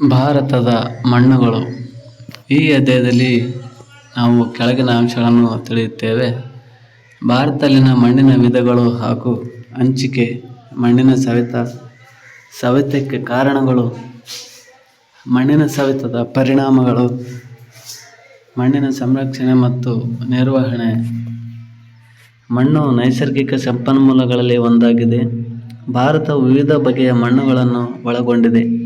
ಭಾರತದ ಮಣ್ಣುಗಳು. ಈ ಅಧ್ಯಾಯದಲ್ಲಿ ನಾವು ಕೆಳಗಿನ ಅಂಶಗಳನ್ನು ತಿಳಿಯುತ್ತೇವೆ. ಭಾರತದಲ್ಲಿನ ಮಣ್ಣಿನ ವಿಧಗಳು ಹಾಗೂ ಹಂಚಿಕೆ, ಮಣ್ಣಿನ ಸವೆತ, ಸವೆತಕ್ಕೆ ಕಾರಣಗಳು, ಮಣ್ಣಿನ ಸವೆತದ ಪರಿಣಾಮಗಳು, ಮಣ್ಣಿನ ಸಂರಕ್ಷಣೆ ಮತ್ತು ನಿರ್ವಹಣೆ. ಮಣ್ಣು ನೈಸರ್ಗಿಕ ಸಂಪನ್ಮೂಲಗಳಲ್ಲಿ ಒಂದಾಗಿದೆ. ಭಾರತವು ವಿವಿಧ ಬಗೆಯ ಮಣ್ಣುಗಳನ್ನು ಒಳಗೊಂಡಿದೆ.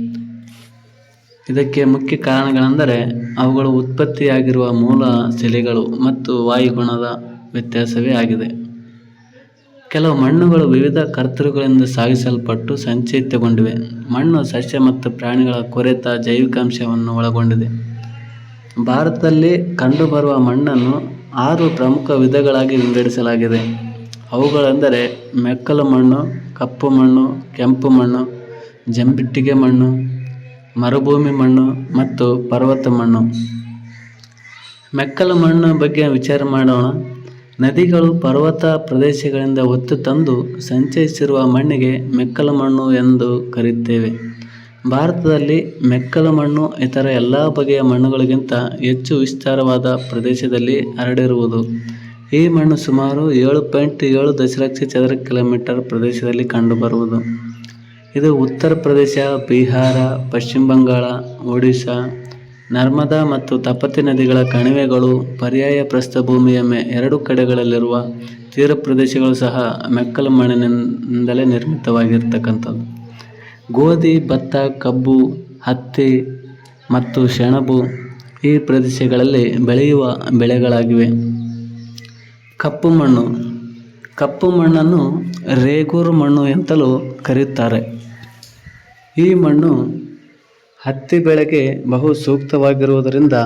ಇದಕ್ಕೆ ಮುಖ್ಯ ಕಾರಣಗಳೆಂದರೆ ಅವುಗಳು ಉತ್ಪತ್ತಿಯಾಗಿರುವ ಮೂಲ ಶಿಲೆಗಳು ಮತ್ತು ವಾಯುಗುಣದ ವ್ಯತ್ಯಾಸವೇ ಆಗಿದೆ. ಕೆಲವು ಮಣ್ಣುಗಳು ವಿವಿಧ ಕರ್ತೃಗಳಿಂದ ಸಾಗಿಸಲ್ಪಟ್ಟು ಸಂಚಯಿತಗೊಂಡಿವೆ. ಮಣ್ಣು ಸಸ್ಯ ಮತ್ತು ಪ್ರಾಣಿಗಳ ಕೊರೆತ ಜೈವಿಕಾಂಶವನ್ನು ಒಳಗೊಂಡಿದೆ. ಭಾರತದಲ್ಲಿ ಕಂಡುಬರುವ ಮಣ್ಣನ್ನು ಆರು ಪ್ರಮುಖ ವಿಧಗಳಾಗಿ ವಿಂಗಡಿಸಲಾಗಿದೆ. ಅವುಗಳೆಂದರೆ ಮೆಕ್ಕಲು ಮಣ್ಣು, ಕಪ್ಪು ಮಣ್ಣು, ಕೆಂಪು ಮಣ್ಣು, ಜಂಬಿಟ್ಟಿಗೆ ಮಣ್ಣು ಮರುಭೂಮಿ ಮಣ್ಣು ಮತ್ತು ಪರ್ವತ ಮಣ್ಣು. ಮೆಕ್ಕಲು ಮಣ್ಣು ಬಗ್ಗೆ ವಿಚಾರ ಮಾಡೋಣ. ನದಿಗಳು ಪರ್ವತ ಪ್ರದೇಶಗಳಿಂದ ಹೊತ್ತು ತಂದು ಸಂಚಯಿಸಿರುವ ಮಣ್ಣಿಗೆ ಮೆಕ್ಕಲು ಮಣ್ಣು ಎಂದು ಕರೆಯುತ್ತೇವೆ ಭಾರತದಲ್ಲಿ ಮೆಕ್ಕಲು ಮಣ್ಣು ಇತರ ಎಲ್ಲ ಬಗೆಯ ಮಣ್ಣುಗಳಿಗಿಂತ ಹೆಚ್ಚು ವಿಸ್ತಾರವಾದ ಪ್ರದೇಶದಲ್ಲಿ ಹರಡಿರುವುದು. ಈ ಮಣ್ಣು ಸುಮಾರು ಏಳು ಪಾಯಿಂಟ್ ಏಳು ದಶಲಕ್ಷ ಚದರ ಕಿಲೋಮೀಟರ್ ಪ್ರದೇಶದಲ್ಲಿ ಕಂಡುಬರುವುದು. ಇದು ಉತ್ತರ ಪ್ರದೇಶ, ಬಿಹಾರ, ಪಶ್ಚಿಮ ಬಂಗಾಳ, ಒಡಿಶಾ, ನರ್ಮದಾ ಮತ್ತು ತಪತಿ ನದಿಗಳ ಕಣಿವೆಗಳು ಪರ್ಯಾಯ ಪ್ರಸ್ಥಭೂಮಿಯ ಮೇ ಎರಡು ಕಡೆಗಳಲ್ಲಿರುವ ತೀರ ಪ್ರದೇಶಗಳು ಸಹ ಮೆಕ್ಕಲು ಮಣ್ಣಿನಿಂದಲೇ ನಿರ್ಮಿತವಾಗಿರ್ತಕ್ಕಂಥದ್ದು. ಗೋಧಿ, ಭತ್ತ, ಕಬ್ಬು, ಹತ್ತಿ ಮತ್ತು ಸೆಣಬು ಈ ಪ್ರದೇಶಗಳಲ್ಲಿ ಬೆಳೆಯುವ ಬೆಳೆಗಳಾಗಿವೆ. ಕಪ್ಪು ಮಣ್ಣು. ಕಪ್ಪು ಮಣ್ಣನ್ನು ರೇಗೂರು ಮಣ್ಣು ಎಂತಲೂ ಕರೆಯುತ್ತಾರೆ. ಈ ಮಣ್ಣು ಹತ್ತಿ ಬೆಳೆಗೆ ಬಹು ಸೂಕ್ತವಾಗಿರುವುದರಿಂದ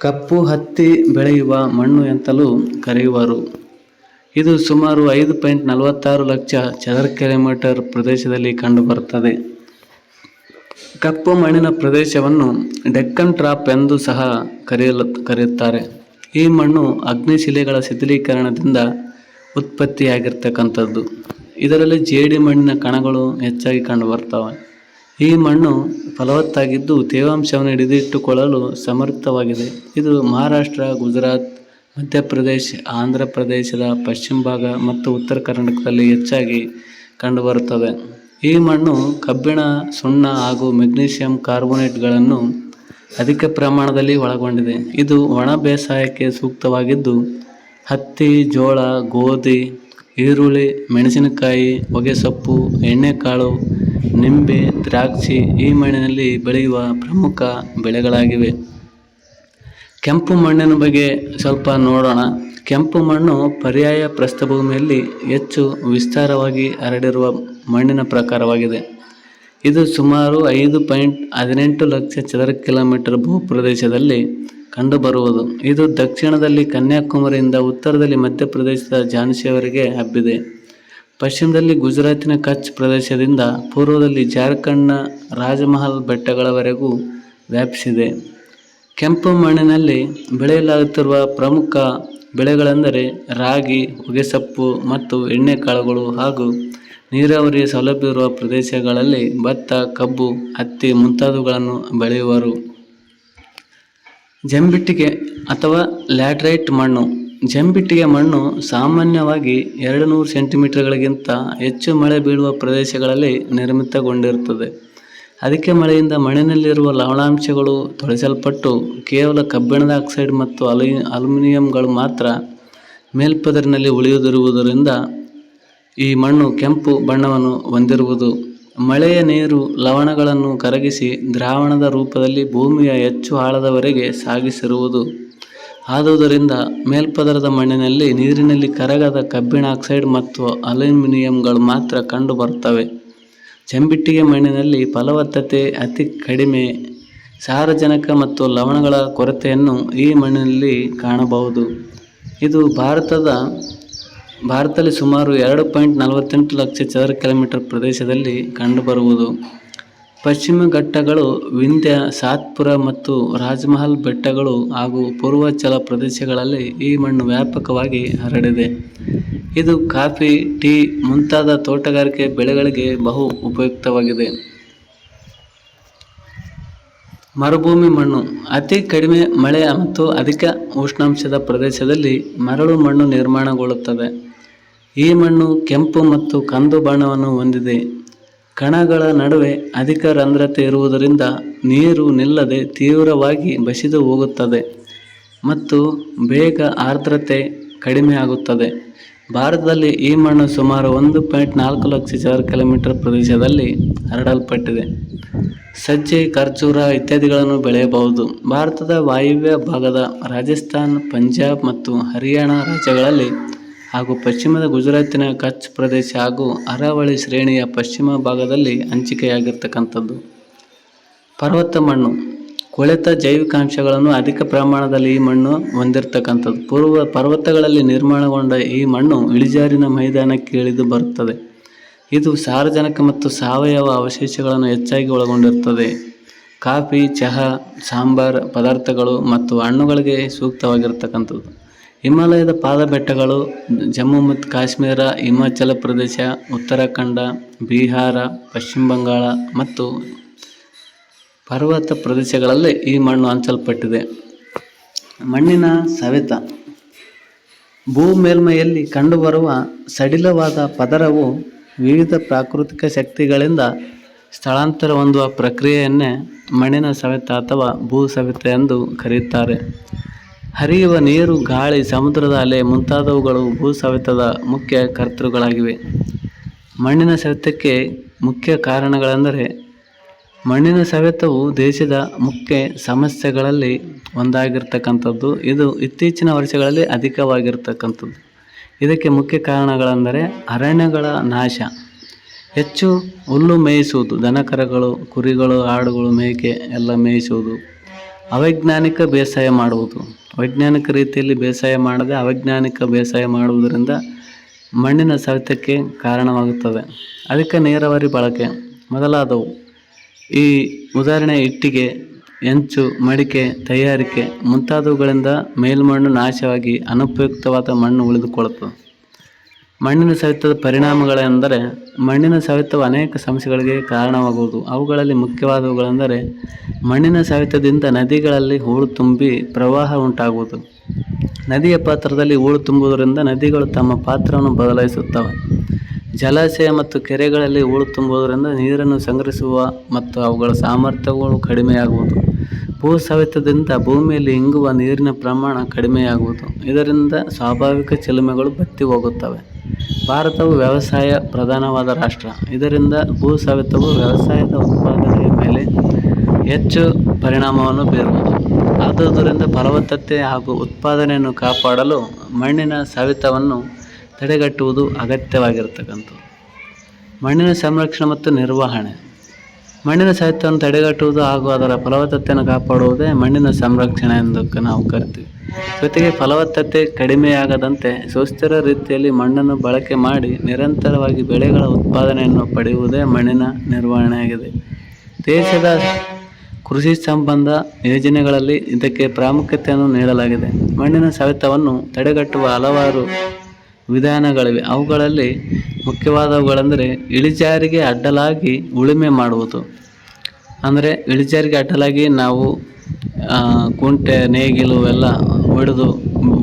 ಕಪ್ಪು ಹತ್ತಿ ಬೆಳೆಯುವ ಮಣ್ಣು ಎಂತಲೂ ಕರೆಯುವರು. ಇದು ಸುಮಾರು ಐದು ಪಾಯಿಂಟ್ ನಲವತ್ತಾರು ಲಕ್ಷ ಚದರ ಕಿಲೋಮೀಟರ್ ಪ್ರದೇಶದಲ್ಲಿ ಕಂಡುಬರುತ್ತದೆ. ಕಪ್ಪು ಮಣ್ಣಿನ ಪ್ರದೇಶವನ್ನು ಡೆಕ್ಕನ್ ಟ್ರಾಪ್ ಎಂದು ಸಹ ಕರೆಯಲು ಕರೆಯುತ್ತಾರೆ. ಈ ಮಣ್ಣು ಅಗ್ನಿಶಿಲೆಗಳ ಶಿಥಿಲೀಕರಣದಿಂದ ಉತ್ಪತ್ತಿಯಾಗಿರ್ತಕ್ಕಂಥದ್ದು. ಇದರಲ್ಲಿ ಜೇಡಿ ಮಣ್ಣಿನ ಕಣಗಳು ಹೆಚ್ಚಾಗಿ ಕಂಡುಬರ್ತವೆ ಈ ಮಣ್ಣು ಫಲವತ್ತಾಗಿದ್ದು ತೇವಾಂಶವನ್ನು ಹಿಡಿದಿಟ್ಟುಕೊಳ್ಳಲು ಸಮರ್ಥವಾಗಿದೆ. ಇದು ಮಹಾರಾಷ್ಟ್ರ, ಗುಜರಾತ್, ಮಧ್ಯಪ್ರದೇಶ, ಆಂಧ್ರ ಪ್ರದೇಶದ ಪಶ್ಚಿಮ ಭಾಗ ಮತ್ತು ಉತ್ತರ ಕರ್ನಾಟಕದಲ್ಲಿ ಹೆಚ್ಚಾಗಿ ಕಂಡುಬರುತ್ತದೆ ಈ ಮಣ್ಣು ಕಬ್ಬಿಣ, ಸುಣ್ಣ ಹಾಗೂ ಮೆಗ್ನೀಷಿಯಂ ಕಾರ್ಬೋನೇಟ್ಗಳನ್ನು ಅಧಿಕ ಪ್ರಮಾಣದಲ್ಲಿ ಒಳಗೊಂಡಿದೆ. ಇದು ಒಣ ಬೇಸಾಯಕ್ಕೆ ಸೂಕ್ತವಾಗಿದ್ದು ಹತ್ತಿ, ಜೋಳ, ಗೋಧಿ ಈರುಳ್ಳಿ, ಮೆಣಸಿನಕಾಯಿ, ಹೊಗೆಸೊಪ್ಪು, ಎಣ್ಣೆಕಾಳು, ನಿಂಬೆ, ದ್ರಾಕ್ಷಿ ಈ ಮಣ್ಣಿನಲ್ಲಿ ಬೆಳೆಯುವ ಪ್ರಮುಖ ಬೆಳೆಗಳಾಗಿವೆ. ಕೆಂಪು ಮಣ್ಣಿನ ಬಗ್ಗೆ ಸ್ವಲ್ಪ ನೋಡೋಣ. ಕೆಂಪು ಮಣ್ಣು ಪರ್ಯಾಯ ಪ್ರಸ್ಥಭೂಮಿಯಲ್ಲಿ ಹೆಚ್ಚು ವಿಸ್ತಾರವಾಗಿ ಹರಡಿರುವ ಮಣ್ಣಿನ ಪ್ರಕಾರವಾಗಿದೆ. ಇದು ಸುಮಾರು ಐದು ಪಾಯಿಂಟ್ ಹದಿನೆಂಟು ಲಕ್ಷ ಚದರ ಕಿಲೋಮೀಟರ್ ಭೂಪ್ರದೇಶದಲ್ಲಿ ಕಂಡುಬರುವುದು. ಇದು ದಕ್ಷಿಣದಲ್ಲಿ ಕನ್ಯಾಕುಮಾರಿಯಿಂದ ಉತ್ತರದಲ್ಲಿ ಮಧ್ಯಪ್ರದೇಶದ ಝಾನ್ಸಿಯವರೆಗೆ ಹಬ್ಬಿದೆ. ಪಶ್ಚಿಮದಲ್ಲಿ ಗುಜರಾತಿನ ಕಚ್ ಪ್ರದೇಶದಿಂದ ಪೂರ್ವದಲ್ಲಿ ಜಾರ್ಖಂಡ್ನ ರಾಜಮಹಲ್ ಬೆಟ್ಟಗಳವರೆಗೂ ವ್ಯಾಪಿಸಿದೆ. ಕೆಂಪು ಮಣ್ಣಿನಲ್ಲಿ ಬೆಳೆಯಲಾಗುತ್ತಿರುವ ಪ್ರಮುಖ ಬೆಳೆಗಳೆಂದರೆ ರಾಗಿ, ಹೊಗೆಸೊಪ್ಪು ಮತ್ತು ಎಣ್ಣೆಕಾಳುಗಳು ಹಾಗೂ ನೀರಾವರಿ ಸೌಲಭ್ಯವಿರುವ ಪ್ರದೇಶಗಳಲ್ಲಿ ಭತ್ತ, ಕಬ್ಬು, ಹತ್ತಿ ಮುಂತಾದವುಗಳನ್ನು ಬೆಳೆಯುವರು. ಜಂಬಿಟ್ಟಿಗೆ ಅಥವಾ ಲ್ಯಾಟ್ರೈಟ್ ಮಣ್ಣು. ಜಂಬಿಟ್ಟಿಗೆ ಮಣ್ಣು ಸಾಮಾನ್ಯವಾಗಿ ಎರಡು ನೂರು ಸೆಂಟಿಮೀಟರ್ಗಳಿಗಿಂತ ಹೆಚ್ಚು ಮಳೆ ಬೀಳುವ ಪ್ರದೇಶಗಳಲ್ಲಿ ನಿರ್ಮಿತಗೊಂಡಿರುತ್ತದೆ. ಅಧಿಕ ಮಳೆಯಿಂದ ಮಣ್ಣಿನಲ್ಲಿರುವ ಲವಣಾಂಶಗಳು ತೊಳೆಸಲ್ಪಟ್ಟು ಕೇವಲ ಕಬ್ಬಿಣದ ಆಕ್ಸೈಡ್ ಮತ್ತು ಅಲು ಅಲ್ಯೂಮಿನಿಯಂಗಳು ಮಾತ್ರ ಮೇಲ್ಪದರಿನಲ್ಲಿ ಉಳಿಯದಿರುವುದರಿಂದ ಈ ಮಣ್ಣು ಕೆಂಪು ಬಣ್ಣವನ್ನು ಹೊಂದಿರುವುದು ಮಳೆಯ ನೀರು ಲವಣಗಳನ್ನು ಕರಗಿಸಿ ದ್ರಾವಣದ ರೂಪದಲ್ಲಿ ಭೂಮಿಯ ಹೆಚ್ಚು ಆಳದವರೆಗೆ ಸಾಗಿಸಿರುವುದು. ಆದುದರಿಂದ ಮೇಲ್ಪದರದ ಮಣ್ಣಿನಲ್ಲಿ ನೀರಿನಲ್ಲಿ ಕರಗದ ಕಬ್ಬಿಣ ಆಕ್ಸೈಡ್ ಮತ್ತು ಅಲ್ಯೂಮಿನಿಯಂಗಳು ಮಾತ್ರ ಕಂಡುಬರುತ್ತವೆ ಚೆಂಬಿಟ್ಟಿಗೆ ಮಣ್ಣಿನಲ್ಲಿ ಫಲವತ್ತತೆ ಅತಿ ಕಡಿಮೆ. ಸಾರಜನಕ ಮತ್ತು ಲವಣಗಳ ಕೊರತೆಯನ್ನು ಈ ಮಣ್ಣಿನಲ್ಲಿ ಕಾಣಬಹುದು. ಇದು ಭಾರತದ ಭಾರತದಲ್ಲಿ ಸುಮಾರು ಎರಡು ಪಾಯಿಂಟ್ ನಲವತ್ತೆಂಟು ಲಕ್ಷ ಚದರ ಕಿಲೋಮೀಟರ್ ಪ್ರದೇಶದಲ್ಲಿ ಕಂಡುಬರುವುದು. ಪಶ್ಚಿಮ ಘಟ್ಟಗಳು ವಿಂಧ್ಯ, ಸಾತ್ಪುರ ಮತ್ತು ರಾಜ್ಮಹಲ್ ಬೆಟ್ಟಗಳು ಹಾಗೂ ಪೂರ್ವಾಚಲ ಪ್ರದೇಶಗಳಲ್ಲಿ ಈ ಮಣ್ಣು ವ್ಯಾಪಕವಾಗಿ ಹರಡಿದೆ. ಇದು ಕಾಫಿ, ಟೀ ಮುಂತಾದ ತೋಟಗಾರಿಕೆ ಬೆಳೆಗಳಿಗೆ ಬಹು ಉಪಯುಕ್ತವಾಗಿದೆ. ಮರುಭೂಮಿ ಮಣ್ಣು. ಅತಿ ಕಡಿಮೆ ಮಳೆ ಮತ್ತು ಅಧಿಕ ಉಷ್ಣಾಂಶದ ಪ್ರದೇಶದಲ್ಲಿ ಮರಳು ಮಣ್ಣು ನಿರ್ಮಾಣಗೊಳ್ಳುತ್ತದೆ. ಈ ಮಣ್ಣು ಕೆಂಪು ಮತ್ತು ಕಂದು ಬಣ್ಣವನ್ನು ಹೊಂದಿದೆ. ಕಣಗಳ ನಡುವೆ ಅಧಿಕ ರಂಧ್ರತೆ ಇರುವುದರಿಂದ ನೀರು ನಿಲ್ಲದೆ ತೀವ್ರವಾಗಿ ಬಸಿದು ಹೋಗುತ್ತದೆ ಮತ್ತು ಬೇಗ ಆರ್ದ್ರತೆ ಕಡಿಮೆ ಆಗುತ್ತದೆ. ಭಾರತದಲ್ಲಿ ಈ ಮಣ್ಣು ಸುಮಾರು ಒಂದು ಪಾಯಿಂಟ್ ನಾಲ್ಕು ಲಕ್ಷ ಚದರ ಕಿಲೋಮೀಟರ್ ಪ್ರದೇಶದಲ್ಲಿ ಹರಡಲ್ಪಟ್ಟಿದೆ. ಸಜ್ಜೆ, ಖರ್ಜೂರ ಇತ್ಯಾದಿಗಳನ್ನು ಬೆಳೆಯಬಹುದು. ಭಾರತದ ವಾಯುವ್ಯ ಭಾಗದ ರಾಜಸ್ಥಾನ್, ಪಂಜಾಬ್ ಮತ್ತು ಹರಿಯಾಣ ರಾಜ್ಯಗಳಲ್ಲಿ ಹಾಗೂ ಪಶ್ಚಿಮದ ಗುಜರಾತಿನ ಕಚ್ ಪ್ರದೇಶ ಹಾಗೂ ಅರಾವಳಿ ಶ್ರೇಣಿಯ ಪಶ್ಚಿಮ ಭಾಗದಲ್ಲಿ ಹಂಚಿಕೆಯಾಗಿರ್ತಕ್ಕಂಥದ್ದು. ಪರ್ವತ ಮಣ್ಣು, ಕೊಳೆತ ಜೈವಿಕಾಂಶಗಳನ್ನು ಅಧಿಕ ಪ್ರಮಾಣದಲ್ಲಿ ಈ ಮಣ್ಣು ಹೊಂದಿರತಕ್ಕಂಥದ್ದು. ಪೂರ್ವ ಪರ್ವತಗಳಲ್ಲಿ ನಿರ್ಮಾಣಗೊಂಡ ಈ ಮಣ್ಣು ಇಳಿಜಾರಿನ ಮೈದಾನಕ್ಕೆ ಇಳಿದು ಬರುತ್ತದೆ. ಇದು ಸಾರಜನಕ ಮತ್ತು ಸಾವಯವ ಅವಶೇಷಗಳನ್ನು ಹೆಚ್ಚಾಗಿ ಒಳಗೊಂಡಿರುತ್ತದೆ. ಕಾಫಿ, ಚಹಾ, ಸಾಂಬಾರ್ ಪದಾರ್ಥಗಳು ಮತ್ತು ಹಣ್ಣುಗಳಿಗೆ ಸೂಕ್ತವಾಗಿರ್ತಕ್ಕಂಥದ್ದು. ಹಿಮಾಲಯದ ಪಾದ ಬೆಟ್ಟಗಳು ಜಮ್ಮು ಮತ್ತು ಕಾಶ್ಮೀರ, ಹಿಮಾಚಲ ಪ್ರದೇಶ, ಉತ್ತರಾಖಂಡ, ಬಿಹಾರ, ಪಶ್ಚಿಮ ಬಂಗಾಳ ಮತ್ತು ಪರ್ವತ ಪ್ರದೇಶಗಳಲ್ಲಿ ಈ ಮಣ್ಣು ಹಂಚಲ್ಪಟ್ಟಿದೆ. ಮಣ್ಣಿನ ಸವೆತ ಭೂ ಮೇಲ್ಮೈಯಲ್ಲಿ ಕಂಡುಬರುವ ಸಡಿಲವಾದ ಪದರವು ವಿವಿಧ ಪ್ರಾಕೃತಿಕ ಶಕ್ತಿಗಳಿಂದ ಸ್ಥಳಾಂತರ ಹೊಂದುವ ಪ್ರಕ್ರಿಯೆಯನ್ನೇ ಮಣ್ಣಿನ ಸವೆತ ಅಥವಾ ಭೂ ಸವೆತ ಎಂದು ಕರೆಯುತ್ತಾರೆ. ಹರಿಯುವ ನೀರು, ಗಾಳಿ, ಸಮುದ್ರದ ಅಲೆ ಮುಂತಾದವುಗಳು ಭೂ ಸವೆತದ ಮುಖ್ಯ ಕರ್ತೃಗಳಾಗಿವೆ. ಮಣ್ಣಿನ ಸವೆತಕ್ಕೆ ಮುಖ್ಯ ಕಾರಣಗಳೆಂದರೆ, ಮಣ್ಣಿನ ಸವೆತವು ದೇಶದ ಮುಖ್ಯ ಸಮಸ್ಯೆಗಳಲ್ಲಿ ಒಂದಾಗಿರ್ತಕ್ಕಂಥದ್ದು. ಇದು ಇತ್ತೀಚಿನ ವರ್ಷಗಳಲ್ಲಿ ಅಧಿಕವಾಗಿರ್ತಕ್ಕಂಥದ್ದು. ಇದಕ್ಕೆ ಮುಖ್ಯ ಕಾರಣಗಳೆಂದರೆ, ಅರಣ್ಯಗಳ ನಾಶ. ಹೆಚ್ಚು ಹುಲ್ಲು ಮೇಯಿಸುವುದು, ದನಕರಗಳು, ಕುರಿಗಳು, ಆಡುಗಳು ಮೇಕೆ ಎಲ್ಲ ಮೇಯಿಸುವುದು. ಅವೈಜ್ಞಾನಿಕ ಬೇಸಾಯ ಮಾಡುವುದು. ವೈಜ್ಞಾನಿಕ ರೀತಿಯಲ್ಲಿ ಬೇಸಾಯ ಮಾಡದೆ ಅವೈಜ್ಞಾನಿಕ ಬೇಸಾಯ ಮಾಡುವುದರಿಂದ ಮಣ್ಣಿನ ಸವೆತಕ್ಕೆ ಕಾರಣವಾಗುತ್ತದೆ ಅದಕ್ಕೆ ನೀರಾವರಿ ಬಳಕೆ ಮೊದಲಾದವು. ಈ ಉದಾಹರಣೆ ಇಟ್ಟಿಗೆ, ಹೆಂಚು, ಮಡಿಕೆ, ತಯಾರಿಕೆ ಮುಂತಾದವುಗಳಿಂದ ಮೇಲ್ಮಣ್ಣು ನಾಶವಾಗಿ ಅನುಪಯುಕ್ತವಾದ ಮಣ್ಣು ಉಳಿದುಕೊಳ್ಳುತ್ತದೆ. ಮಣ್ಣಿನ ಸವೆತದ ಪರಿಣಾಮಗಳೆಂದರೆ ಮಣ್ಣಿನ ಸವೆತವು ಅನೇಕ ಸಮಸ್ಯೆಗಳಿಗೆ ಕಾರಣವಾಗುವುದು. ಅವುಗಳಲ್ಲಿ ಮುಖ್ಯವಾದವುಗಳೆಂದರೆ ಮಣ್ಣಿನ ಸವೆತದಿಂದ ನದಿಗಳಲ್ಲಿ ಹೂಳು ತುಂಬಿ ಪ್ರವಾಹ ಉಂಟಾಗುವುದು. ನದಿಯ ಪಾತ್ರದಲ್ಲಿ ಹೂಳು ತುಂಬುವುದರಿಂದ ನದಿಗಳು ತಮ್ಮ ಪಾತ್ರವನ್ನು ಬದಲಾಯಿಸುತ್ತವೆ. ಜಲಾಶಯ ಮತ್ತು ಕೆರೆಗಳಲ್ಲಿ ಹೂಳು ತುಂಬುವುದರಿಂದ ನೀರನ್ನು ಸಂಗ್ರಹಿಸುವ ಮತ್ತು ಅವುಗಳ ಸಾಮರ್ಥ್ಯಗಳು ಕಡಿಮೆಯಾಗುವುದು. ಭೂ ಸವೆತದಿಂದ ಭೂಮಿಯಲ್ಲಿ ಇಂಗುವ ನೀರಿನ ಪ್ರಮಾಣ ಕಡಿಮೆಯಾಗುವುದು. ಇದರಿಂದ ಸ್ವಾಭಾವಿಕ ಚಿಲುಮೆಗಳು ಬತ್ತಿ ಹೋಗುತ್ತವೆ. ಭಾರತವು ವ್ಯವಸಾಯ ಪ್ರಧಾನವಾದ ರಾಷ್ಟ್ರ. ಇದರಿಂದ ಭೂ ಸವೆತವು ವ್ಯವಸಾಯದ ಉತ್ಪಾದನೆಯ ಮೇಲೆ ಹೆಚ್ಚು ಪರಿಣಾಮವನ್ನು ಬೀರುವುದು ಆದುದರಿಂದ ಫಲವತ್ತತೆ ಹಾಗೂ ಉತ್ಪಾದನೆಯನ್ನು ಕಾಪಾಡಲು ಮಣ್ಣಿನ ಸವೆತವನ್ನು ತಡೆಗಟ್ಟುವುದು ಅಗತ್ಯವಾಗಿರತಕ್ಕಂಥದ್ದು. ಮಣ್ಣಿನ ಸಂರಕ್ಷಣೆ ಮತ್ತು ನಿರ್ವಹಣೆ. ಮಣ್ಣಿನ ಸವೆತವನ್ನು ತಡೆಗಟ್ಟುವುದು ಹಾಗೂ ಅದರ ಫಲವತ್ತತೆಯನ್ನು ಕಾಪಾಡುವುದೇ ಮಣ್ಣಿನ ಸಂರಕ್ಷಣೆ ಎಂದು ನಾವು ಕರಿತೀವಿ. ಜೊತೆಗೆ ಫಲವತ್ತತೆ ಕಡಿಮೆಯಾಗದಂತೆ ಸುಸ್ಥಿರ ರೀತಿಯಲ್ಲಿ ಮಣ್ಣನ್ನು ಬಳಕೆ ಮಾಡಿ ನಿರಂತರವಾಗಿ ಬೆಳೆಗಳ ಉತ್ಪಾದನೆಯನ್ನು ಪಡೆಯುವುದೇ ಮಣ್ಣಿನ ನಿರ್ವಹಣೆಯಾಗಿದೆ. ದೇಶದ ಕೃಷಿ ಸಂಬಂಧ ಯೋಜನೆಗಳಲ್ಲಿ ಇದಕ್ಕೆ ಪ್ರಾಮುಖ್ಯತೆಯನ್ನು ನೀಡಲಾಗಿದೆ. ಮಣ್ಣಿನ ಸವೆತವನ್ನು ತಡೆಗಟ್ಟುವ ಹಲವಾರು ವಿಧಾನಗಳಿವೆ. ಅವುಗಳಲ್ಲಿ ಮುಖ್ಯವಾದವುಗಳೆಂದರೆ ಇಳಿಜಾರಿಗೆ ಅಡ್ಡಲಾಗಿ ಉಳುಮೆ ಮಾಡುವುದು. ಅಂದರೆ ಇಳಿಜಾರಿಗೆ ಅಡ್ಡಲಾಗಿ ನಾವು ಕುಂಟೆ, ನೇಗಿಲು ಎಲ್ಲ ಹೊಡೆದು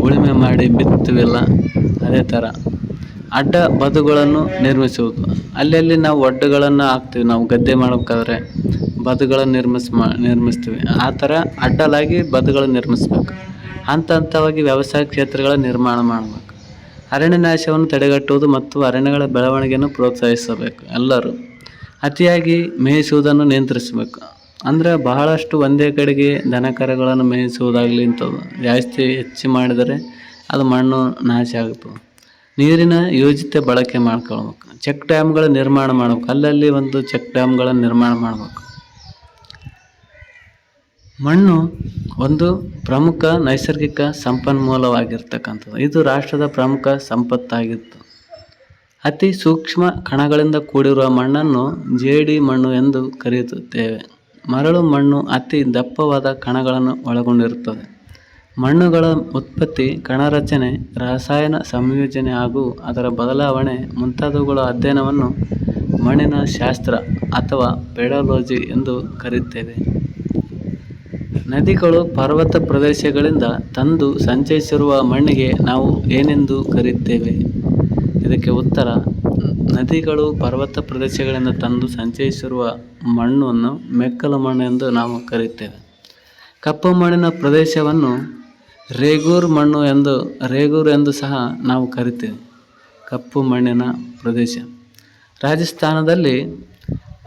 ಉಳುಮೆ ಮಾಡಿ ಬಿತ್ತುವಿಲ್ಲ ಅದೇ ಥರ. ಅಡ್ಡ ಬದುಗಳನ್ನು ನಿರ್ಮಿಸುವುದು. ಅಲ್ಲಲ್ಲಿ ನಾವು ಒಡ್ಡುಗಳನ್ನು ಹಾಕ್ತೀವಿ, ನಾವು ಗದ್ದೆ ಮಾಡಬೇಕಾದ್ರೆ ಬದುಗಳನ್ನು ನಿರ್ಮಿಸ್ ಮಾ, ನಿರ್ಮಿಸ್ತೀವಿ. ಆ ಥರ ಅಡ್ಡಲಾಗಿ ಬದುಗಳನ್ನು ನಿರ್ಮಿಸ್ಬೇಕು. ಹಂತ ಹಂತವಾಗಿ ವ್ಯವಸಾಯ ಕ್ಷೇತ್ರಗಳ ನಿರ್ಮಾಣ ಮಾಡಬೇಕು. ಅರಣ್ಯ ನಾಶವನ್ನು ತಡೆಗಟ್ಟುವುದು ಮತ್ತು ಅರಣ್ಯಗಳ ಬೆಳವಣಿಗೆಯನ್ನು ಪ್ರೋತ್ಸಾಹಿಸಬೇಕು ಎಲ್ಲರೂ. ಅತಿಯಾಗಿ ಮೇಯಿಸುವುದನ್ನು ನಿಯಂತ್ರಿಸಬೇಕು. ಅಂದರೆ ಬಹಳಷ್ಟು ಒಂದೇ ಕಡೆಗೆ ದನ ಕರುಗಳನ್ನು ಮೇಯಿಸುವುದಾಗಲಿ ಇಂಥದ್ದು ಜಾಸ್ತಿ ಹೆಚ್ಚು ಮಾಡಿದರೆ ಅದು ಮಣ್ಣು ನಾಶ ಆಗ್ತದೆ ನೀರಿನ ಯೋಜಿತ ಬಳಕೆ ಮಾಡ್ಕೊಳ್ಬೇಕು. ಚೆಕ್ ಡ್ಯಾಮ್ಗಳ ನಿರ್ಮಾಣ ಮಾಡ್ಬೇಕು. ಅಲ್ಲಲ್ಲಿ ಒಂದು ಚೆಕ್ ಡ್ಯಾಮ್ಗಳನ್ನು ನಿರ್ಮಾಣ ಮಾಡಬೇಕು. ಮಣ್ಣು ಒಂದು ಪ್ರಮುಖ ನೈಸರ್ಗಿಕ ಸಂಪನ್ಮೂಲವಾಗಿರ್ತಕ್ಕಂಥದ್ದು. ಇದು ರಾಷ್ಟ್ರದ ಪ್ರಮುಖ ಸಂಪತ್ತಾಗಿತ್ತು. ಅತಿ ಸೂಕ್ಷ್ಮ ಕಣಗಳಿಂದ ಕೂಡಿರುವ ಮಣ್ಣನ್ನು ಜೇಡಿ ಮಣ್ಣು ಎಂದು ಕರೆಯುತ್ತೇವೆ. ಮರಳು ಮಣ್ಣು ಅತಿ ದಪ್ಪವಾದ ಕಣಗಳನ್ನು ಒಳಗೊಂಡಿರುತ್ತದೆ. ಮಣ್ಣುಗಳ ಉತ್ಪತ್ತಿ, ಕಣರಚನೆ, ರಾಸಾಯನ ಸಂಯೋಜನೆ ಹಾಗೂ ಅದರ ಬದಲಾವಣೆ ಮುಂತಾದವುಗಳ ಅಧ್ಯಯನವನ್ನು ಮಣ್ಣಿನ ಶಾಸ್ತ್ರ ಅಥವಾ ಪೆಡಾಲಜಿ ಎಂದು ಕರೆಯುತ್ತೇವೆ. ನದಿಗಳು ಪರ್ವತ ಪ್ರದೇಶಗಳಿಂದ ತಂದು ಸಂಚಯಿಸಿರುವ ಮಣ್ಣಿಗೆ ನಾವು ಏನೆಂದು ಕರೆಯುತ್ತೇವೆ? ಇದಕ್ಕೆ ಉತ್ತರ ನದಿಗಳು ಪರ್ವತ ಪ್ರದೇಶಗಳಿಂದ ತಂದು ಸಂಚಯಿಸಿರುವ ಮಣ್ಣನ್ನು ಮೆಕ್ಕಲು ಮಣ್ಣು ಎಂದು ನಾವು ಕರೆಯುತ್ತೇವೆ. ಕಪ್ಪು ಮಣ್ಣಿನ ಪ್ರದೇಶವನ್ನು ರೇಗೂರ್ ಮಣ್ಣು ಎಂದು, ರೇಗೂರ್ ಎಂದು ಸಹ ನಾವು ಕರಿತೇವೆ ಕಪ್ಪು ಮಣ್ಣಿನ ಪ್ರದೇಶ. ರಾಜಸ್ಥಾನದಲ್ಲಿ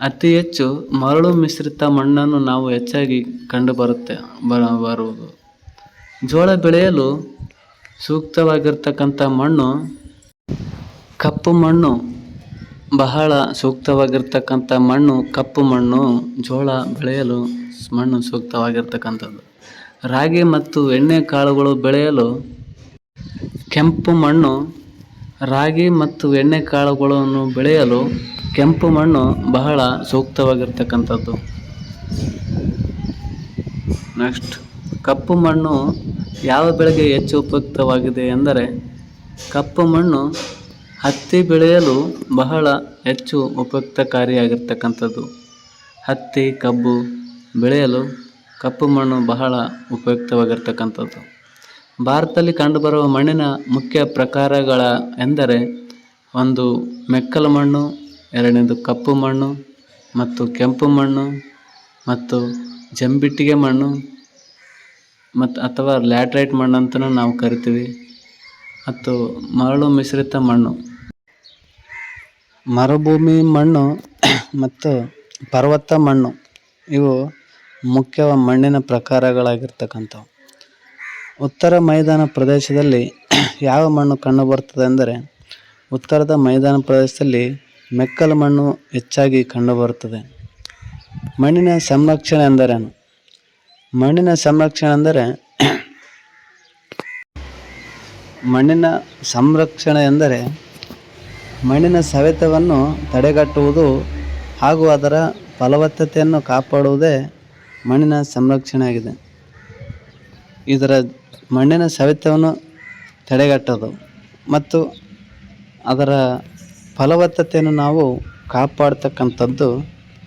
ಅತಿ ಹೆಚ್ಚು ಮರಳು ಮಿಶ್ರಿತ ಮಣ್ಣನ್ನು ನಾವು ಹೆಚ್ಚಾಗಿ ಕಂಡುಬರುತ್ತೆ ಬರುತ್ತೆ ಬರುವುದು. ಜೋಳ ಬೆಳೆಯಲು ಸೂಕ್ತವಾಗಿರ್ತಕ್ಕಂಥ ಮಣ್ಣು ಕಪ್ಪು ಮಣ್ಣು. ಬಹಳ ಸೂಕ್ತವಾಗಿರ್ತಕ್ಕಂಥ ಮಣ್ಣು, ಕಪ್ಪು ಮಣ್ಣು, ಜೋಳ ಬೆಳೆಯಲು ಮಣ್ಣು ಸೂಕ್ತವಾಗಿರ್ತಕ್ಕಂಥದ್ದು. ರಾಗಿ ಮತ್ತು ಎಣ್ಣೆ ಕಾಳುಗಳು ಬೆಳೆಯಲು ಕೆಂಪು ಮಣ್ಣು, ರಾಗಿ ಮತ್ತು ಎಣ್ಣೆ ಕಾಳುಗಳನ್ನು ಬೆಳೆಯಲು ಕೆಂಪು ಮಣ್ಣು ಬಹಳ ಸೂಕ್ತವಾಗಿರ್ತಕ್ಕಂಥದ್ದು. ನೆಕ್ಸ್ಟ್, ಕಪ್ಪು ಮಣ್ಣು ಯಾವ ಬೆಳೆಗೆ ಹೆಚ್ಚು ಉಪಯುಕ್ತವಾಗಿದೆ ಎಂದರೆ, ಕಪ್ಪು ಮಣ್ಣು ಹತ್ತಿ ಬೆಳೆಯಲು ಬಹಳ ಹೆಚ್ಚು ಉಪಯುಕ್ತಕಾರಿಯಾಗಿರ್ತಕ್ಕಂಥದ್ದು. ಹತ್ತಿ, ಕಬ್ಬು ಬೆಳೆಯಲು ಕಪ್ಪು ಮಣ್ಣು ಬಹಳ ಉಪಯುಕ್ತವಾಗಿರ್ತಕ್ಕಂಥದ್ದು. ಭಾರತದಲ್ಲಿ ಕಂಡುಬರುವ ಮಣ್ಣಿನ ಮುಖ್ಯ ಪ್ರಕಾರಗಳ ಎಂದರೆ ಒಂದು ಮೆಕ್ಕಲು ಮಣ್ಣು, ಎರಡನೇದು ಕಪ್ಪು ಮಣ್ಣು ಮತ್ತು ಕೆಂಪು ಮಣ್ಣು ಮತ್ತು ಜಂಬಿಟ್ಟಿಗೆ ಮಣ್ಣು ಮತ್ತು ಅಥವಾ ಲ್ಯಾಟ್ರೈಟ್ ಮಣ್ಣು ಅಂತಲೂ ನಾವು ಕರಿತೀವಿ. ಮತ್ತು ಮರಳು ಮಿಶ್ರಿತ ಮಣ್ಣು. ಮರುಭೂಮಿ ಮಣ್ಣು ಮತ್ತು ಪರ್ವತ ಮಣ್ಣು, ಇವು ಮುಖ್ಯ ಮಣ್ಣಿನ ಪ್ರಕಾರಗಳಾಗಿರ್ತಕ್ಕಂಥವು. ಉತ್ತರ ಮೈದಾನ ಪ್ರದೇಶದಲ್ಲಿ ಯಾವ ಮಣ್ಣು ಕಂಡುಬರುತ್ತದೆ ಅಂದರೆ, ಉತ್ತರದ ಮೈದಾನ ಪ್ರದೇಶದಲ್ಲಿ ಮೆಕ್ಕಲು ಮಣ್ಣು ಹೆಚ್ಚಾಗಿ ಕಂಡುಬರುತ್ತದೆ. ಮಣ್ಣಿನ ಸಂರಕ್ಷಣೆ ಎಂದರೇನು ಮಣ್ಣಿನ ಸಂರಕ್ಷಣೆ ಅಂದರೆ, ಮಣ್ಣಿನ ಸಂರಕ್ಷಣೆ ಎಂದರೆ ಮಣ್ಣಿನ ಸವೆತವನ್ನು ತಡೆಗಟ್ಟುವುದು ಹಾಗೂ ಅದರ ಫಲವತ್ತತೆಯನ್ನು ಕಾಪಾಡುವುದೇ ಮಣ್ಣಿನ ಸಂರಕ್ಷಣೆಯಾಗಿದೆ. ಇದರ ಮಣ್ಣಿನ ಸವೆತವನ್ನು ತಡೆಗಟ್ಟೋದು ಮತ್ತು ಅದರ ಫಲವತ್ತತೆಯನ್ನು ನಾವು ಕಾಪಾಡ್ತಕ್ಕಂಥದ್ದು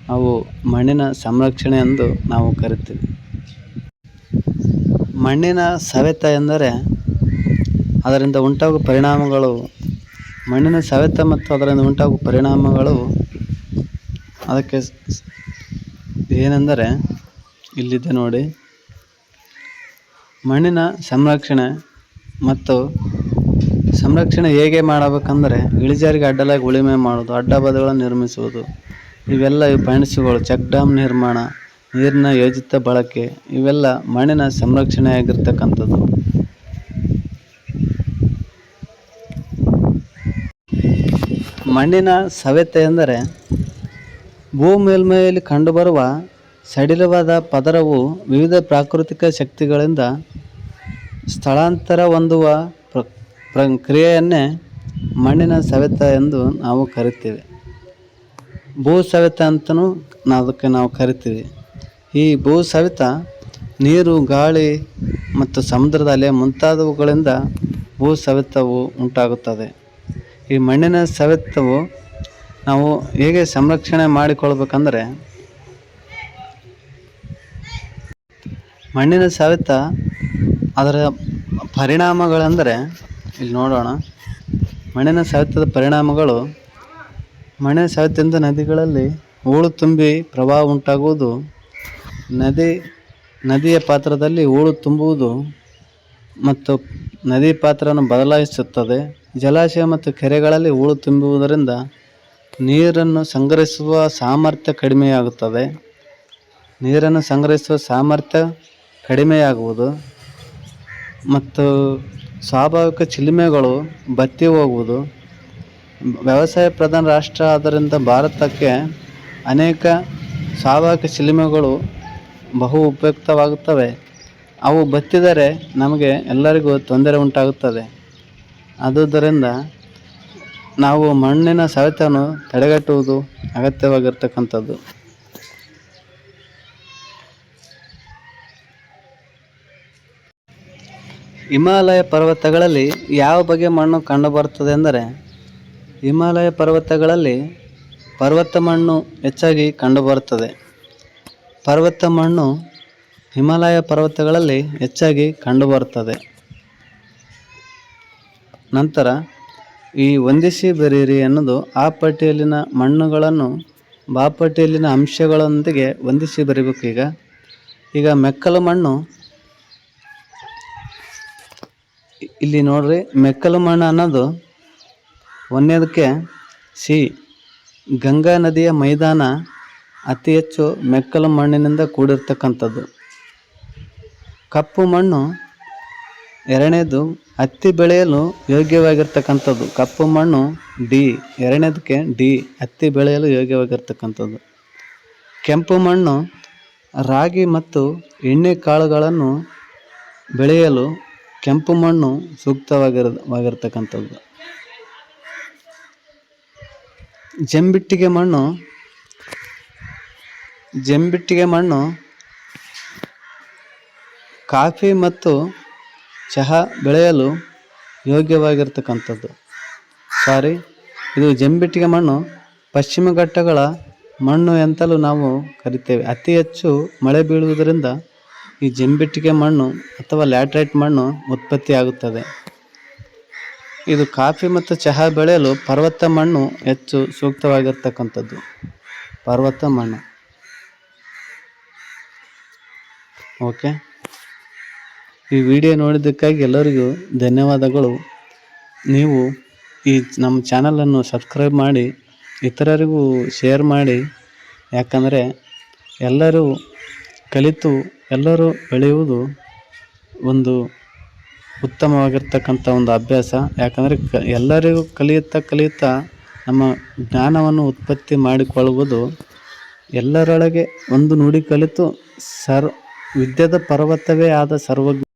ನಾವು ಮಣ್ಣಿನ ಸಂರಕ್ಷಣೆ ಎಂದು ನಾವು ಕರಿತೀವಿ ಮಣ್ಣಿನ ಸವೆತ ಎಂದರೆ ಅದರಿಂದ ಉಂಟಾಗುವ ಪರಿಣಾಮಗಳು ಮಣ್ಣಿನ ಸವೆತ ಮತ್ತು ಅದರಿಂದ ಉಂಟಾಗುವ ಪರಿಣಾಮಗಳು ಅದಕ್ಕೆ ಏನೆಂದರೆ ಇಲ್ಲಿದೆ ನೋಡಿ. ಮಣ್ಣಿನ ಸಂರಕ್ಷಣೆ ಮತ್ತು ಸಂರಕ್ಷಣೆ ಹೇಗೆ ಮಾಡಬೇಕಂದ್ರೆ ಇಳಿಜಾರಿಗೆ ಅಡ್ಡಲಾಗಿ ಉಳುಮೆ ಮಾಡೋದು ಅಡ್ಡ ಬದುಗಳನ್ನು ನಿರ್ಮಿಸುವುದು. ಇವೆಲ್ಲ ಈ ಪಯಣಿಸುಗಳು ಚೆಕ್ ಡ್ಯಾಮ್ ನಿರ್ಮಾಣ, ನೀರಿನ ಯೋಜಿತ ಬಳಕೆ, ಇವೆಲ್ಲ ಮಣ್ಣಿನ ಸಂರಕ್ಷಣೆಯಾಗಿರ್ತಕ್ಕಂಥದ್ದು. ಮಣ್ಣಿನ ಸವೆತ ಎಂದರೆ ಭೂ ಮೇಲ್ಮೈಯಲ್ಲಿ ಕಂಡುಬರುವ ಸಡಿಲವಾದ ಪದರವು ವಿವಿಧ ಪ್ರಾಕೃತಿಕ ಶಕ್ತಿಗಳಿಂದ ಸ್ಥಳಾಂತರ ಹೊಂದುವ ಪ್ರ, ಪ್ರಕ್ರಿಯೆಯನ್ನೇ ಮಣ್ಣಿನ ಸವೆತ ಎಂದು ನಾವು ಕರಿತೀವಿ. ಭೂ ಸವೆತ ಅಂತಲೂ ಅದಕ್ಕೆ ನಾವು ಕರಿತೀವಿ. ಈ ಭೂ ಸವೆತ ನೀರು, ಗಾಳಿ ಮತ್ತು ಸಮುದ್ರದ ಅಲೆ ಮುಂತಾದವುಗಳಿಂದ ಭೂ ಸವೆತವು ಉಂಟಾಗುತ್ತದೆ. ಈ ಮಣ್ಣಿನ ಸವೆತವು ನಾವು ಹೇಗೆ ಸಂರಕ್ಷಣೆ ಮಾಡಿಕೊಳ್ಬೇಕಂದ್ರೆ ಮಣ್ಣಿನ ಸವೆತ ಅದರ ಪರಿಣಾಮಗಳಂದರೆ, ಇಲ್ಲಿ ನೋಡೋಣ. ಮಣ್ಣಿನ ಸವೆತದ ಪರಿಣಾಮಗಳು, ಮಣ್ಣಿನ ಸವೆತದಿಂದ ನದಿಗಳಲ್ಲಿ ಹೂಳು ತುಂಬಿ ಪ್ರವಾಹ ಉಂಟಾಗುವುದು, ನದಿ, ನದಿಯ ಪಾತ್ರದಲ್ಲಿ ಹೂಳು ತುಂಬುವುದು ಮತ್ತು ನದಿ ಪಾತ್ರವನ್ನು ಬದಲಾಯಿಸುತ್ತದೆ. ಜಲಾಶಯ ಮತ್ತು ಕೆರೆಗಳಲ್ಲಿ ಹೂಳು ತುಂಬುವುದರಿಂದ ನೀರನ್ನು ಸಂಗ್ರಹಿಸುವ ಸಾಮರ್ಥ್ಯ ಕಡಿಮೆಯಾಗುತ್ತದೆ. ನೀರನ್ನು ಸಂಗ್ರಹಿಸುವ ಸಾಮರ್ಥ್ಯ ಕಡಿಮೆಯಾಗುವುದು. ಮತ್ತು ಸ್ವಾಭಾವಿಕ ಚಿಲುಮೆಗಳು ಬತ್ತಿ ಹೋಗುವುದು. ವ್ಯವಸಾಯ ಪ್ರಧಾನ ರಾಷ್ಟ್ರ ಆದ್ದರಿಂದ ಭಾರತಕ್ಕೆ ಅನೇಕ ಸ್ವಾಭಾವಿಕ ಚಿಲುಮೆಗಳು ಬಹು ಉಪಯುಕ್ತವಾಗುತ್ತವೆ. ಅವು ಬತ್ತಿದರೆ ನಮಗೆ ಎಲ್ಲರಿಗೂ ತೊಂದರೆ ಉಂಟಾಗುತ್ತದೆ. ಆದುದರಿಂದ ನಾವು ಮಣ್ಣಿನ ಸವೆತವನ್ನು ತಡೆಗಟ್ಟುವುದು ಅಗತ್ಯವಾಗಿರ್ತಕ್ಕಂಥದ್ದು. ಹಿಮಾಲಯ ಪರ್ವತಗಳಲ್ಲಿ ಯಾವ ಬಗೆಯ ಮಣ್ಣು ಕಂಡುಬರುತ್ತದೆ ಎಂದರೆ ಹಿಮಾಲಯ ಪರ್ವತಗಳಲ್ಲಿ ಪರ್ವತ ಮಣ್ಣು ಹೆಚ್ಚಾಗಿ ಕಂಡುಬರುತ್ತದೆ. ಪರ್ವತ ಮಣ್ಣು ಹಿಮಾಲಯ ಪರ್ವತಗಳಲ್ಲಿ ಹೆಚ್ಚಾಗಿ ಕಂಡುಬರುತ್ತದೆ. ನಂತರ ಈ ಒಂದಿಸಿ ಬರೀರಿ ಅನ್ನೋದು ಆ ಪಟ್ಟಿಯಲ್ಲಿನ ಮಣ್ಣುಗಳನ್ನು ಬಾ ಪಟ್ಟಿಯಲ್ಲಿನ ಅಂಶಗಳೊಂದಿಗೆ ಹೊಂದಿಸಿ ಬರಿಬೇಕು ಈಗ. ಈಗ ಮೆಕ್ಕಲು ಮಣ್ಣು. ಇಲ್ಲಿ ನೋಡ್ರಿ, ಮೆಕ್ಕಲು ಮಣ್ಣು ಅನ್ನೋದು ಒಂದನೇದಕ್ಕೆ ಸಿ, ಗಂಗಾ ನದಿಯ ಮೈದಾನ ಅತಿ ಹೆಚ್ಚು ಮೆಕ್ಕಲು ಮಣ್ಣಿನಿಂದ ಕೂಡಿರ್ತಕ್ಕಂಥದ್ದು. ಕಪ್ಪು ಮಣ್ಣು ಎರಡನೇದು ಹತ್ತಿ ಬೆಳೆಯಲು ಯೋಗ್ಯವಾಗಿರ್ತಕ್ಕಂಥದ್ದು. ಕಪ್ಪು ಮಣ್ಣು ಡಿ, ಎರಡನೇದಕ್ಕೆ ಡಿ, ಹತ್ತಿ ಬೆಳೆಯಲು ಯೋಗ್ಯವಾಗಿರ್ತಕ್ಕಂಥದ್ದು. ಕೆಂಪು ಮಣ್ಣು ರಾಗಿ ಮತ್ತು ಎಣ್ಣೆ ಕಾಳುಗಳನ್ನು ಬೆಳೆಯಲು ಕೆಂಪು ಮಣ್ಣು ಸೂಕ್ತವಾಗಿರ ವಾಗಿರ್ತಕ್ಕಂಥದ್ದು ಜಂಬಿಟ್ಟಿಗೆ ಮಣ್ಣು ಜಂಬಿಟ್ಟಿಗೆ ಮಣ್ಣು ಕಾಫಿ ಮತ್ತು ಚಹಾ ಬೆಳೆಯಲು ಯೋಗ್ಯವಾಗಿರ್ತಕ್ಕಂಥದ್ದು. ಸಾರಿ, ಇದು ಜಂಬಿಟ್ಟಿಗೆ ಮಣ್ಣು. ಪಶ್ಚಿಮ ಘಟ್ಟಗಳ ಮಣ್ಣು ಎಂತಲೂ ನಾವು ಕರಿತೇವೆ. ಅತಿ ಹೆಚ್ಚು ಮಳೆ ಬೀಳುವುದರಿಂದ ಈ ಜಂಬಿಟ್ಟಿಗೆ ಮಣ್ಣು ಅಥವಾ ಲ್ಯಾಟ್ರೈಟ್ ಮಣ್ಣು ಉತ್ಪತ್ತಿಯಾಗುತ್ತದೆ. ಇದು ಕಾಫಿ ಮತ್ತು ಚಹಾ ಬೆಳೆಯಲು ಪರ್ವತ ಮಣ್ಣು ಹೆಚ್ಚು ಸೂಕ್ತವಾಗಿರ್ತಕ್ಕಂಥದ್ದು. ಪರ್ವತ ಮಣ್ಣು. ಓಕೆ. ಈ ವಿಡಿಯೋ ನೋಡಿದ್ದಕ್ಕಾಗಿ ಎಲ್ಲರಿಗೂ ಧನ್ಯವಾದಗಳು. ನೀವು ಈ ನಮ್ಮ ಚಾನಲನ್ನು ಸಬ್ಸ್ಕ್ರೈಬ್ ಮಾಡಿ, ಇತರರಿಗೂ ಶೇರ್ ಮಾಡಿ. ಯಾಕಂದರೆ ಎಲ್ಲರೂ ಕಲಿತು, ಎಲ್ಲರೂ ಬೆಳೆಯುವುದು ಒಂದು ಉತ್ತಮವಾಗಿರ್ತಕ್ಕಂಥ ಒಂದು ಅಭ್ಯಾಸ. ಯಾಕಂದರೆ ಕ, ಎಲ್ಲರಿಗೂ ಕಲಿಯುತ್ತಾ ಕಲಿಯುತ್ತಾ ನಮ್ಮ ಜ್ಞಾನವನ್ನು ಉತ್ಪತ್ತಿ ಮಾಡಿಕೊಳ್ಳುವುದು ಎಲ್ಲರೊಳಗೆ ಒಂದು ನುಡಿ ಕಲಿತು, ಸರ್, ವಿದ್ಯದ ಪರ್ವತವೇ ಆದ ಸರ್ವಜ್ಞ